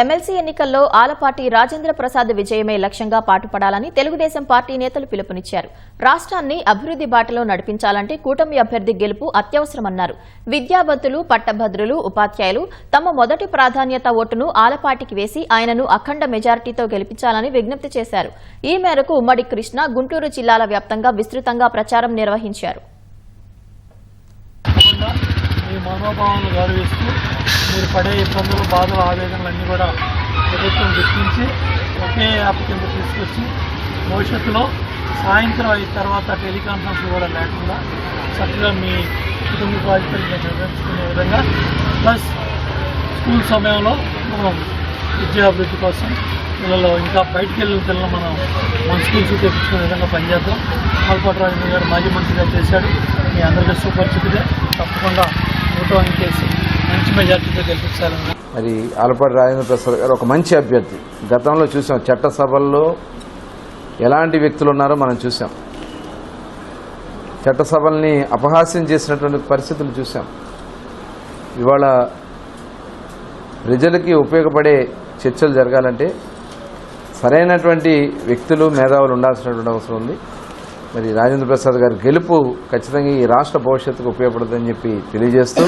MLC ఎన్నికల్లో ఆలపాటి రాజేంద్ర ప్రసాద్ విజయమే లక్ష్యంగా పాటుపడాలని తెలుగుదేశం పార్టీ నేతలు పిలుపునిచ్చారు. రాష్ట్రాన్ని అభివృద్ది బాటలో నడిపించాలంటే కూటమి అభ్యర్థి గెలుపు అత్యవసరమన్నారు. విద్యావంతులు పట్టభద్రులు ఉపాధ్యాయులు తమ మొదటి ప్రాధాన్యత ఓటును ఆలపాటికి వేసి ఆయనను అఖండ మెజారిటీతో గెలిపించాలని విజ్ఞప్తి చేశారు. ఈ మేరకు ఉమ్మడి కృష్ణ గుంటూరు జిల్లాల వ్యాప్తంగా విస్తృతంగా ప్రచారం నిర్వహించారు. మీరు పడే ఇబ్బందులు బాధలు ఆవేదనలు అన్నీ కూడా ప్రభుత్వం గుర్తించి ఒకే యాప్ కింద తీసుకొచ్చి భవిష్యత్తులో సాయంత్రం అయిన తర్వాత టెలికాన్ఫరెన్స్ కూడా లేకుండా చక్కగా మీ కుటుంబ బాధ్యతలు నిర్వహించుకునే విధంగా ప్లస్ స్కూల్ సమయంలో మనం విద్యాభివృద్ధి కోసం పిల్లలు ఇంకా బయటికి వెళ్ళిన పిల్లలు మనం మన స్కూల్స్ తెప్పించుకునే విధంగా పనిచేద్దాం. ఆల్పాటి రాజేంద్ర గారు మాజీ మంత్రిగా చేశాడు. మీ అందరికీ సుపరిచితుడే తప్పకుండా ఓటు చేసి మంచి మెజార్టీతో గెలిపించాలని. మరి ఆలపాటి రాజేంద్ర ప్రసాద్ గారు ఒక మంచి అభ్యర్థి. గతంలో చూసాం చట్టసభల్లో ఎలాంటి వ్యక్తులు ఉన్నారో మనం చూసాం. చట్టసభల్ని అపహాస్యం చేసినటువంటి పరిస్థితులు చూసాం. ఇవాళ ప్రజలకి ఉపయోగపడే చర్చలు జరగాలంటే సరైనటువంటి వ్యక్తులు మేధావులు ఉండాల్సినటువంటి అవసరం ఉంది. మరి రాజేంద్ర ప్రసాద్ గారి గెలుపు ఖచ్చితంగా ఈ రాష్ట్ర భవిష్యత్తుకు ఉపయోగపడుతుందని చెప్పి తెలియజేస్తూ